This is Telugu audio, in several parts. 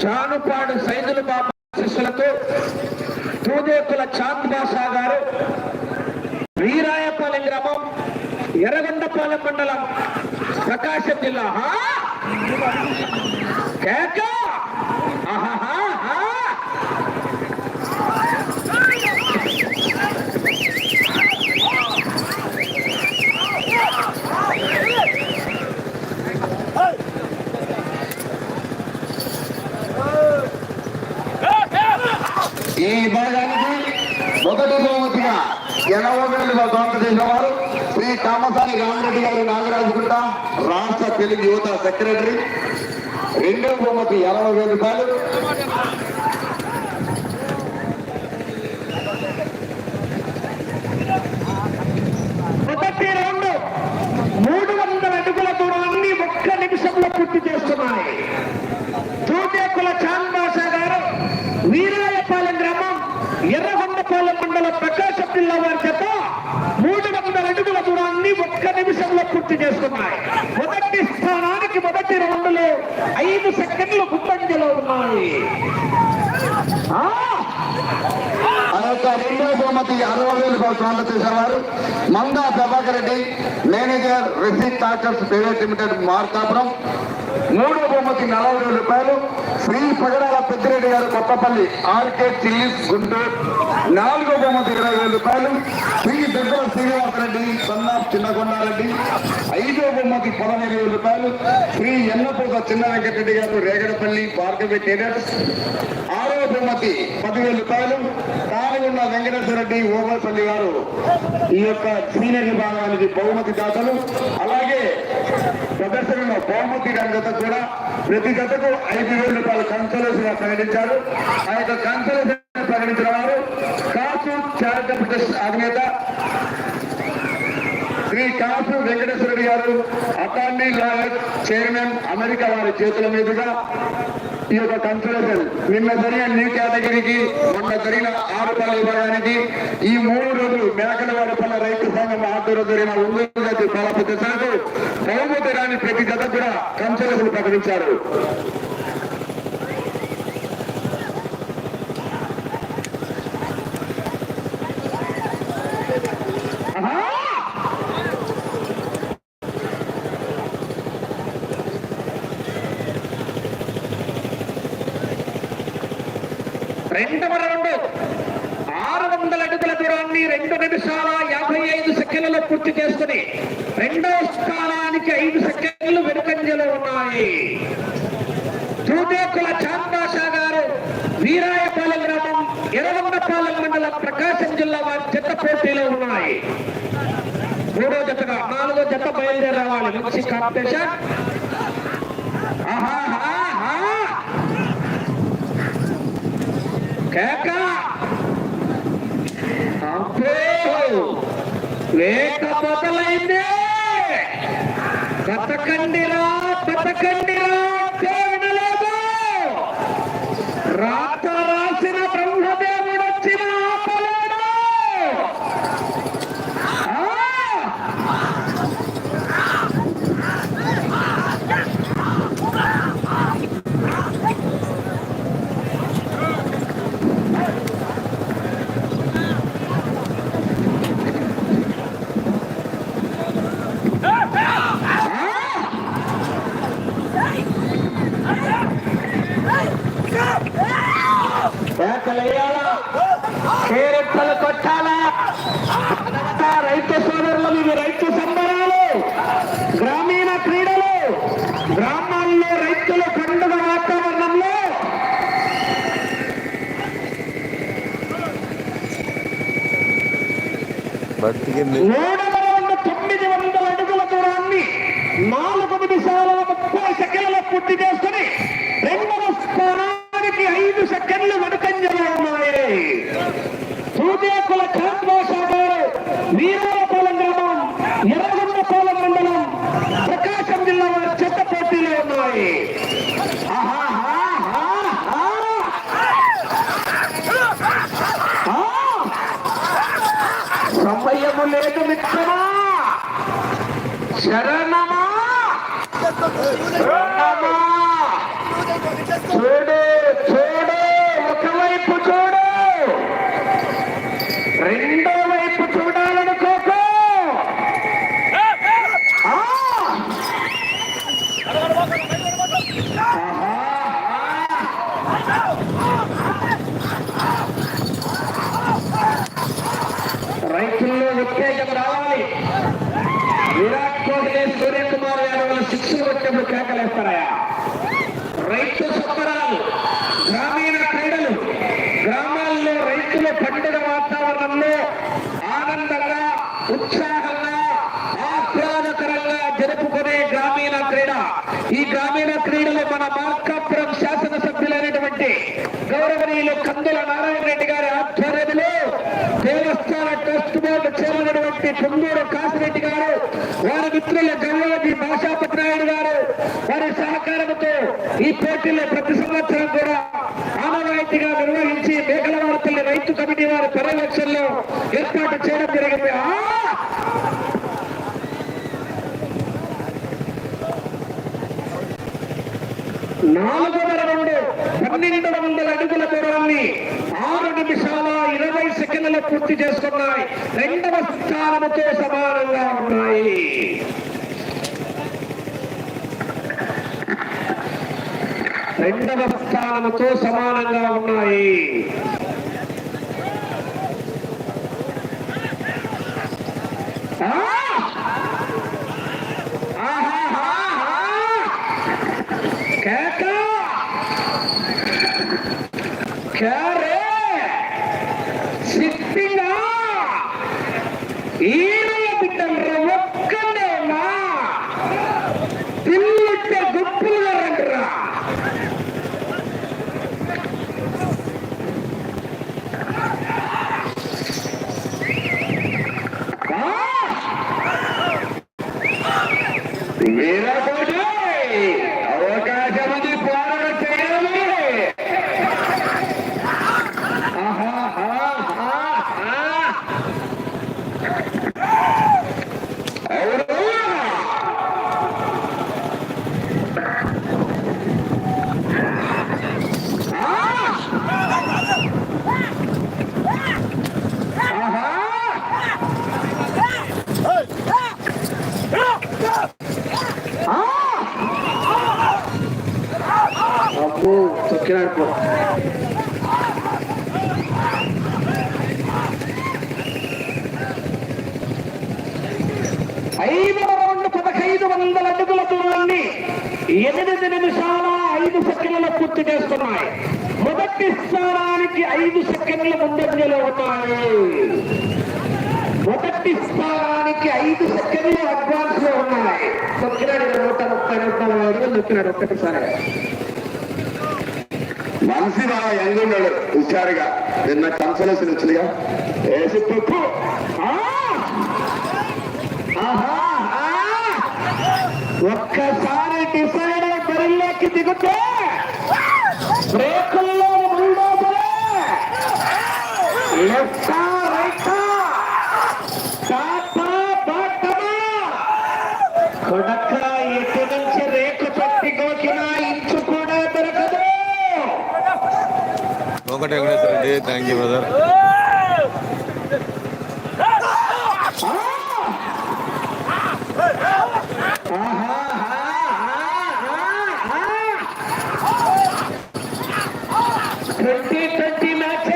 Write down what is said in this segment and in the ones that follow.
జానుపాడు సైదుల బాబా శిష్యులతో తూదేకుల చాంద్ బాషా గారు వీరాయపాలెం గ్రామం ఎర్రగొండపాలెం మండలం ప్రకాశం జిల్లా. హా? ఈ విభాగానికి మొదటి బహుమతిగా ఎనభై వేలుగా దోహద వారు శ్రీ కామసాని రామరెడ్డి గారు నాగరాజుకుంట. రాష్ట్ర తెలుగు యువత సెక్రటరీ. రెండవ బహుమతి ఎనభై వేల రూపాయలు మొదటి రౌండ్ మూడు వందల అడుగుల దూరాన్ని ఒక్క నిమిషంలో పూర్తి చేస్తున్నాయి తూటేకుల చాంద్ బాషా గారు వీరాయపాలెం గ్రామం ఎర్రగొండపాలెం మండలం ప్రకాశం జిల్లా వారి చేత మూడు వందల అడుగుల దూరాన్ని ఒక్క నిమిషంలో పూర్తి చేసుకున్నాయి మొదటి స్థానానికి మొదటి రౌండ్లో ఐదు సెకండ్లు గుప్పంజలో ఉన్నాయి. ఆ! యొక్క రెండవ బహుమతి అరవై వేలు రూపాయలు దోహద చేసిన వారు మందా ప్రభాకర్ రెడ్డి మేనేజర్ రిసిక్ టాక్టర్స్ ప్రైవేట్ లిమిటెడ్ మార్కాపురం. మూడో బహుమతి నలభై వేల రూపాయలు. శ్రీ పగడాల పెద్దిరెడ్డి గారు కొత్తపల్లి ఆర్కే చిల్లీస్ గుంటూరు. నాలుగో బహుమతి ఇరవై వేల రూపాయలు. శ్రీ దగ్గర శ్రీనివాసరెడ్డి సన్నా చిన్నకొండారెడ్డి ఐదో బహుమతి పదహైదు వేల రూపాయలు. శ్రీ ఎన్నపూత చిన్న వెంకటరెడ్డి గారు రేగడపల్లి భార్గవి టేడర్స్ ఆరో బహుమతి పదివేల రూపాయలు. కాలిగుండ వెంకటేశ్వర రెడ్డి ఓగల్పల్లి గారు ఈ యొక్క సీనియర్ విభాగానికి బహుమతి దాతలు. అలాగే జత కూడా ప్రతి జతకు ఐదు వేల రూపాయలు కన్సలేషన్ ప్రకటించారు. ఆ యొక్క కన్సలేషన్ ప్రకటించిన వారు కాసు చారిటబుల్ ట్రస్ట్ అధినేత శ్రీ కాసు వెంకటేశ్వర గారు అటార్నీ లాయర్ చైర్మన్ అమెరికా వారి చేతుల మీదుగా ఈ యొక్క కన్సలేషన్ నిన్న జరిగిన న్యూ కేటగిరీకి మొన్న జరిగిన ఆరు ఆరుపల్లి విభాగానికి ఈ మూడు రోజులు మేకలవారిపల్ల రైతు సంఘం ఆధ్వర్యంలో జరిగిన ఒంగోలు జాతి పాల ప్రదర్శనకు బహుమతి రాని ప్రతి జత కూడా కన్సలేషన్ ప్రకటించారు. రెండవ రౌండ్. ఆరు వందల అడుగుల దూరాన్ని రెండు నిమిషాల యాభై ఐదు సెకండ్లలో పూర్తి చేసుకుని రెండవ స్థానానికి ఐదు సెకండ్లు వెనుకంజలో ఉన్నాయి. తూదేకుల చాందాషా గారు వీరాయపాలెం గ్రామం ఎర్రగొండపాలెం మండలం ప్రకాశం జిల్లా వారి జత పోటీలో ఉన్నాయి. మూడో జతగా నాలుగో జత బయలుదేరి రావాలి మంచి కాంపిటీషన్. కేక. అబ్బో! వేట మొదలైంది బతకండిరా జరిగింది. తొమ్మిది వందల అడుగుల దూరాన్ని నాలుగు నిమిషాల ముప్పై సెకండ్ల పూర్తి చేసుకుని రెండవ స్థానానికి ఐదు సెకండ్లు వెనుకంజలో ఉన్నాయి సూర్యాకుల చాంద్వాసా గారు వీరాలపాలెం గ్రామం ఎర్రగొండపాలెం మండలం ప్రకాశం జిల్లా వారి చెత్త పోటీలో ఉన్నాయి ఆహాహాహా. ఆ! సమయము లేదు మిత్రమా శరణమా శరణమా చూడు గ్రామీణ క్రీడలు మన మార్కాపురం శాసనసభ్యులైనటువంటి గౌరవనీయులు కందుల నారాయణ రెడ్డి గారి ఆధ్వర్యంలో దేవస్థాన trust board chairman Ponguru Kasireddy గారు వారి మిత్రులు గౌరవజీ భాషాపతి నాయుడు గారు వారి సహకారంతో ఈ పోటీలో ప్రతి సంవత్సరం కూడా ఆనవాయితీగా నిర్వహించి మేకలవారపల్లి రైతు కమిటీ వారి పర్యవేక్షణలో ఏర్పాటు చేయడం జరిగింది ఆ! నాలుగు వందల రెండు పన్నెండు వందల అడుగుల దూరాన్ని నిమిషాల ఇరవై సెకండ్లు పూర్తి చేసుకున్నాయి. రెండవ స్థానముతో సమానంగా ఉన్నాయి. రెండవ స్థానముతో సమానంగా ఉన్నాయి. ఆ! వీరకోటి తొక్కినాడు పో ఐదు రౌండ్ పదహైదు వందల అడుగుల దూరాన్ని ఎనిమిది నిమిషాల ఐదు సెకండ్ల పూర్తి చేస్తున్నాయి. మొదటి స్థానానికి ఐదు సెకండ్ల ముందంజలో ఉన్నాయి. మొదటి స్థానానికి ఐదు సెకండ్లు అడ్వాన్స్లో ఉన్నాయి నూట ముప్పై నూట నలభై అడుగులు తొక్కినాడు ఒక్కటిసారి. మనిషి బాగా యంగ్ ఉన్నాడు హుషారుగా నిన్న కన్సలేషన్ వచ్చిందిగా వేసి తొక్కు ఒక్కసారి డిసైడ్ బరిలోకి దిగుతే బ్రేకులు ఒకటి Venkateswara Reddy thank you brother twenty twenty match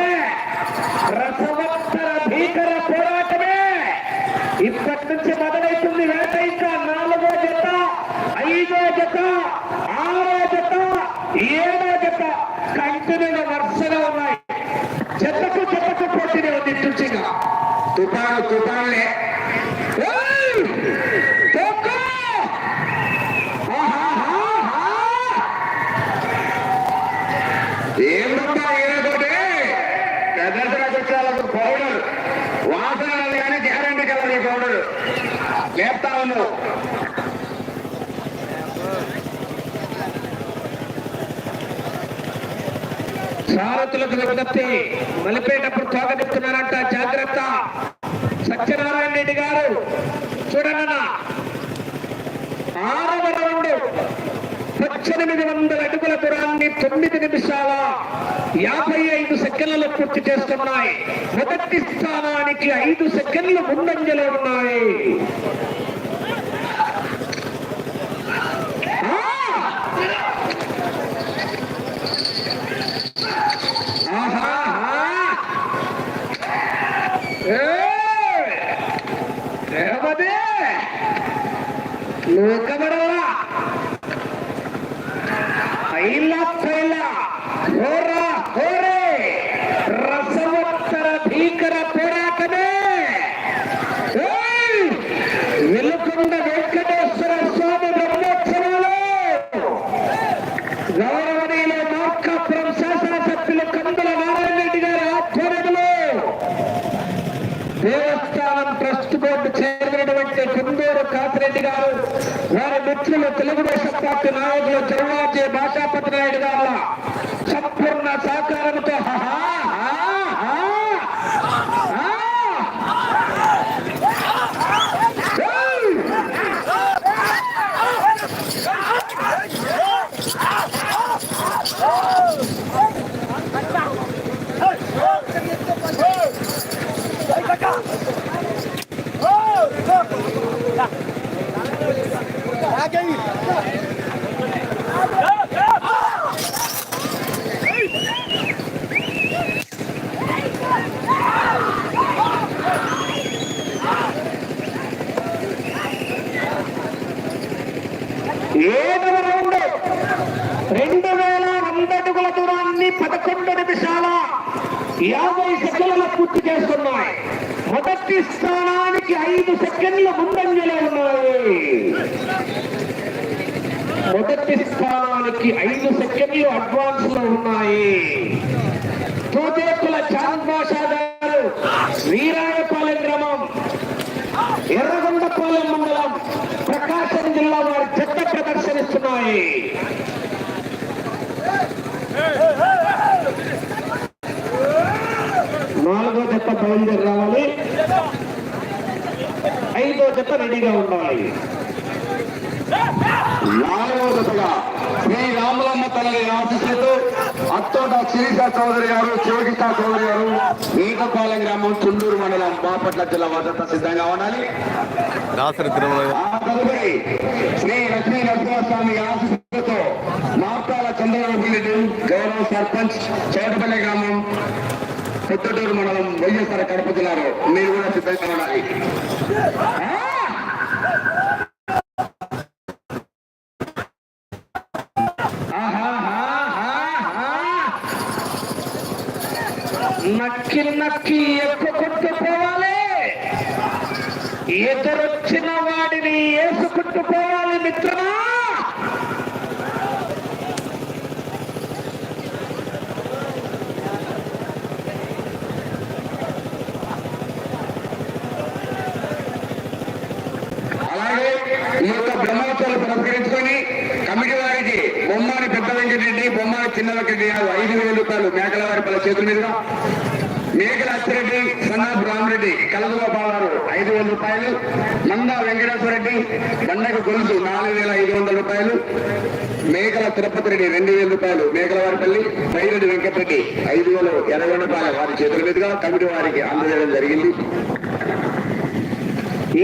రసవత్తర భీకర పోరాటమే ఇప్పటి నుంచి మొదలైతుంది వేట తుఫాను తుఫాన్లే ఏయ్! పౌడర్ వాసన కానీ గ్యారంటీ కలర్ పౌడర్ లేపుతా ఉన్నావు సారథులకు విజ్ఞప్తి మలిపేటప్పుడు తోగదిస్తున్నారంట జాగ్రత్త. సత్యనారాయణ రెడ్డి గారు చూడన్న ఆరవ రౌండ్. పద్దెనిమిది వందల అడుగుల దూరాన్ని తొమ్మిది నిమిషాల యాభై ఐదు సెకండ్లలో పూర్తి చేస్తున్నాయి. మొదటి స్థానానికి ఐదు సెకండ్లు ముందంజలో ఉన్నాయి. నువ్వు కబడలా పైలా పైలా హోరా హోరే! రసవత్తర భీకర పోరాటమే! వెలుకొండ వెంకటేశ్వర స్వామి బ్రహ్మోత్సవాలు! గౌరవనీయులు మార్కాపురం శాసనసభ్యులు కందుల నారాయణ రెడ్డి గారి ఆధ్వర్యంలో దేవస్థానం ట్రస్ట్ బోర్డు చేరినటువంటి కుందూరు కాసిరెడ్డి గారు వారి మిత్రులు తెలుగుదేశం పార్టీ నాయకులు చెరువాజీ భాషాపతి నాయుడు గారు అన్ని పదకొండు నిమిషాల యాభై సెకండ్ల పూర్తి చేస్తున్నాయి. మొదటి స్థానానికి ఐదు సెకండ్ల ముందంజలో ఉన్నాయి. మొదటి స్థానానికి ఐదు సెకండ్లు అడ్వాన్స్లో ఉన్నాయి. తూదేకుల చాంద్ బాషా గారు వీరాయపాలెం గ్రామం ఎర్రగొండపాలెం మండలం ప్రకాశం జిల్లా వారి చెత్త ప్రదర్శనిస్తున్నాయి. నాలుగో జత బయలుదేరి రావాలి. ఐదో జత రెడీగా ఉండాలి. నాలుగవ దశగా శ్రీ రాములమ్మ తల్లి ఆశీస్సులతో అత్తోట శిరీష చౌదరి గారు శివకృష్ణ చౌదరి గారు ఈకపాలెం గ్రామం చుండూరు మండలం బాపట్ల జిల్లా వద్ద సిద్ధంగా ఉండాలి. శ్రీ లక్ష్మీ నరసింహస్వామి ఆశీస్సులతో మార్తాల చంద్రబాబు రెడ్డి గౌరవ సర్పంచ్ చౌటపల్లి గ్రామం కొత్తటూరు మండలం వైఎస్ఆర్ కడప జిల్లాలో. మీరు కూడా సిద్ధంగా ఉండాలి. నక్కి నక్కి ఎక్కువ కొట్టుకోవాలి ఎదురొచ్చిన వాడిని వేసుకుంటూ పోవాలి మిత్రమా అలాగే ఈ యొక్క బ్రహ్మోత్సవాలు పురస్కరించుకొని కమిటీ వారికి బొమ్మని పెద్ద వెంకటరెడ్డి బొమ్మని చిన్న వెంకటరెడ్డి ఐదు వేల రూపాయలు మేకల వారి పల చేతుల మీదుగా మేకల అచ్చిరెడ్డి సన్నాపు రామరెడ్డి కలదుగోపాల్ గారు ఐదు వేల రూపాయలు. మందా వెంకటేశ్వర రెడ్డి బండకు గొలుసు నాలుగు వేల ఐదు వందల రూపాయలు. మేకల తిరుపతి రెడ్డి రెండు వేల రూపాయలు మేకల వారిపల్లి పైరెడ్డి వెంకటరెడ్డి ఐదు వేల ఎనభై రూపాయలు వారి చేతుల మీదుగా కమిటీ వారికి అందజేయడం జరిగింది.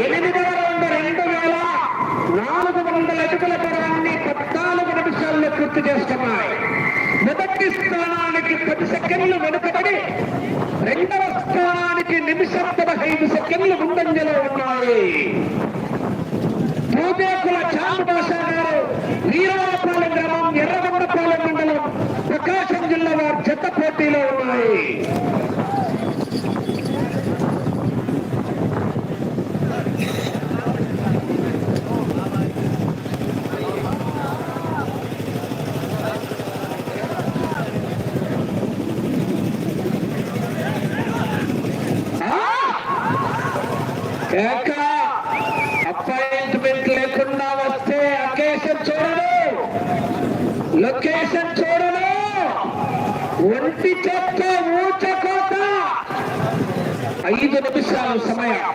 ఎనిమిదవ రెండు వేల నాలుగు వందల అడుగుల దూరాన్ని పద్నాలుగు నిమిషాల్లో పూర్తి చేస్తున్నాయి. మొదటి స్థానానికి పది సెకండ్లు వెనుకబడి రెండవ స్థానానికి నిమిషం పదహైదు సెకండ్లు ముందంజలో ఉన్నాయి. పూజాకుల చాంద్ భాషా గారు వీరాపాలెం గ్రామం ఎర్రగొండపాలెం మండలం ప్రకాశం జిల్లా వారి జత పోటీలో ఉన్నాయి. ఐదు నిమిషాలు సమయం.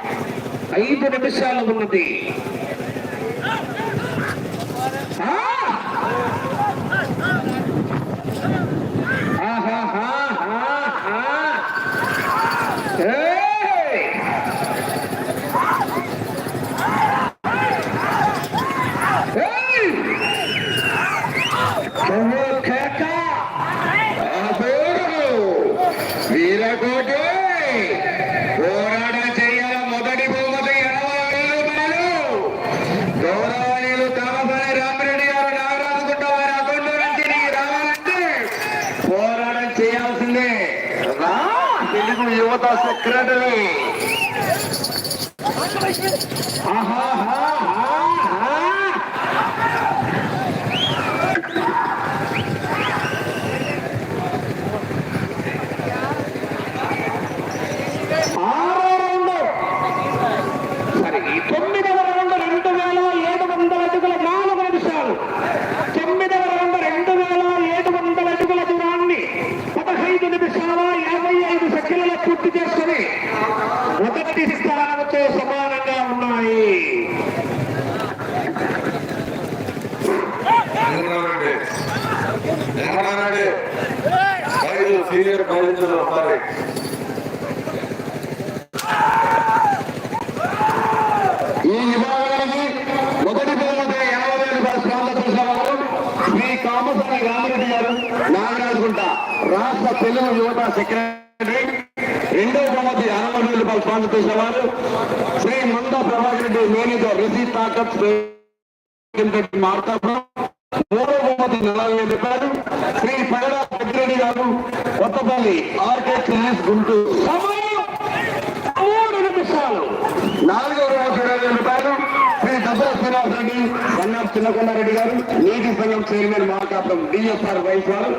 ఐదు నిమిషాలు ఉన్నది ఆ! ఆహాహాహాహా. ఏయ్! ఏయ్! నువ్వు కేక అదోరు వీరకోటి పోరాటం చేయాల మొదటి బహుమతి ఎనభై వేల రూపాయలు గౌరవనీయులు కామసాని రామరెడ్డి గారు నాగరాజుకుంట వారి అకౌంట్ నుంచి నీకు రావాలంటే పోరాటం చేయాల్సిందే రా తెలుగు యువత సెక్రటరీ ఆహాహాహాహా. వెంకటరామరెడ్డి వెంకటరామరెడ్డి ఐదు సీనియర్ బయలుదేరు ఒకసారి ఈ విభాగానికి మొదటి బహుమతి యాభై వేల రూపాయల స్వాగతం చేసేవారు శ్రీ కామసాని రామరెడ్డి గారు నాగరాజుకుంట రాష్ట్ర తెలుగు యువత సెక్రటరీ రెండవ బహుమతి అరవై వేల రూపాయల స్వాగతం చేసేవారు. శ్రీ మంద ప్రభాకర్ రెడ్డి మేనేజర్ రిషి తాకత్ మార్తాపురం. మూడవ బహుమతి నలభై వేలు రూపాయలు శ్రీ పగడ పెద్దిరెడ్డి గారు కొత్తపల్లి ఆర్కే చిల్లీస్ గుంటూరు సమయం మూడు నిమిషాలు నాలుగో రోజు ఇరవై వేల రూపాయలు శ్రీ దసరా రెడ్డి చిన్నకొండారెడ్డి గారు నీటి సంఘం చైర్మన్ మార్కాపురం డిఎస్ఆర్ వైస్ వారు.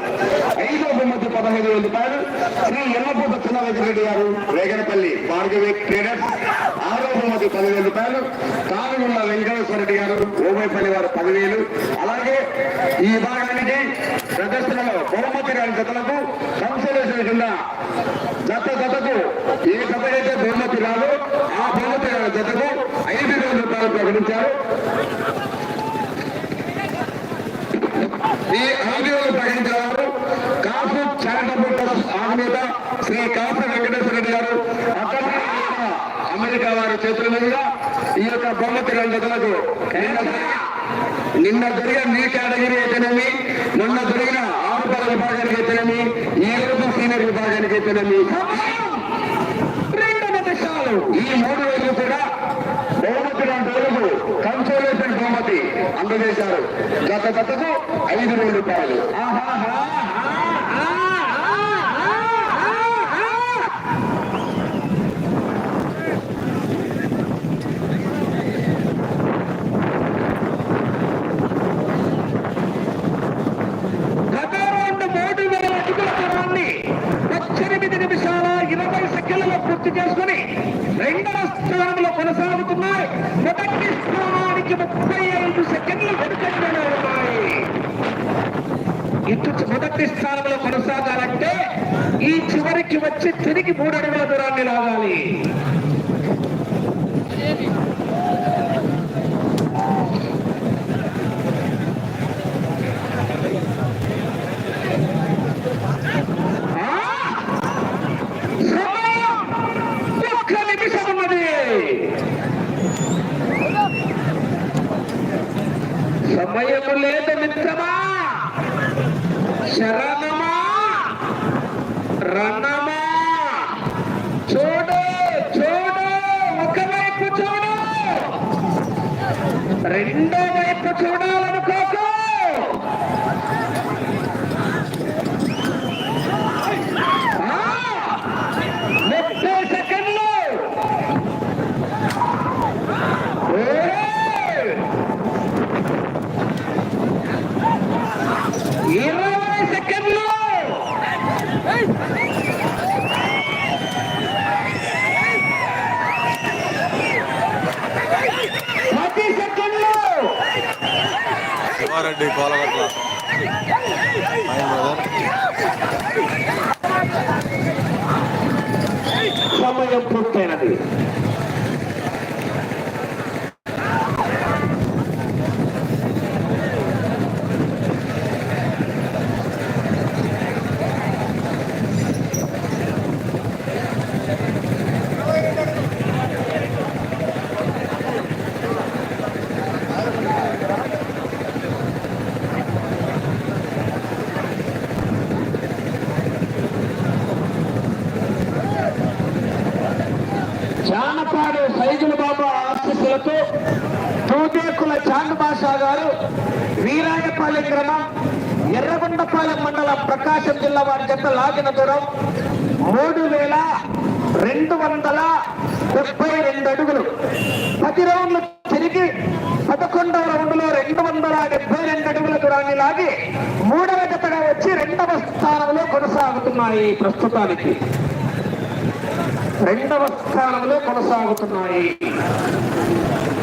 ఐదో బొమ్మతి పదహైదు వేల రూపాయలు. శ్రీ ఎల్లపూట చిన్నవెంకరెడ్డి గారు రేగనపల్లి భార్గవి ట్రేడర్స్. ఆరో బొమ్మతి పదివేల రూపాయలు. కానుగుళ్ళ వెంకటేశ్వర రెడ్డి గారు ఓబైపల్లి వారు పదివేలు. అలాగే ఈ భాగానికి ప్రదర్శనలో బహుమతి రాని జతలకు కన్సలేషన్ కింద జత జతకు ఏ జతకైతే బహుమతి రాదో ఆ బహుమతి రాని జతకు ఐదు వేల రూపాయలు ప్రకటించారు. ఈ ఐదు వేలు ప్రకటించిన వారు కాపు చారిటబుల్ ట్రస్ట్ ఆగ్నేత శ్రీ కాపు వెంకటేశ్వర రెడ్డి గారు అక్కడ అమెరికా వారి చేతుల మీదుగా ఈ యొక్క బహుమతి రాని జతలకు నిన్న జరిగిన నీ కేటగిరీ అయితేనేమి? మొన్న జరిగిన ఆరుపల విభాగానికి అయితేనేమి? ఈ రోజు సీనియర్ విభాగానికి అయితేనేమి? ఈ మూడు రోజులు కూడా బహుమతి రెండు కన్సోలేషన్ బహుమతి అందజేశారు. గత గతకు ఐదు వేల రూపాయలు. గత రౌండ్ మూడు వేల అడుగుల దూరాన్ని పద్దెనిమిది నిమిషాల ఇరవై గుర్తు చేసుకుని రెండవ స్థానంలో కొనసాగుతున్నాయి. మొదటి స్థానానికి ముప్పై ఐదు సెకండ్లు వెనుకంజలో ఉన్నాయి. ఇటు మొదటి స్థానంలో కొనసాగాలంటే ఈ చివరికి వచ్చి తిరిగి మూడు అడుగుల దూరాన్ని లాగాలి ఆ! సమయం ఒక్క నిమిషం ఉన్నది సమయము లేదు మిత్రమా. శరణమా. రణమా. చూడు చూడు ఒకవైపు చూడు. రెండో వైపు చూడాలనుకోకు. Yeah. చాంద్ బాషా గారు వీరాయపాలెం గ్రామం ఎర్రగొండపాలెం మండలం ప్రకాశం జిల్లా వారి చెత్త లాగిన దూరం మూడు వేల రెండు వందల ముప్పై రెండు అడుగులు. పది రౌండ్లు తిరిగి పదకొండవ రౌండ్లో రెండు వందల డెబ్బై రెండు అడుగుల దూరాన్ని లాగి మూడవ జతగా వచ్చి రెండవ స్థానంలో కొనసాగుతున్నాయి ప్రస్తుతానికి. రెండవ స్థానంలో కొనసాగుతున్నాయి.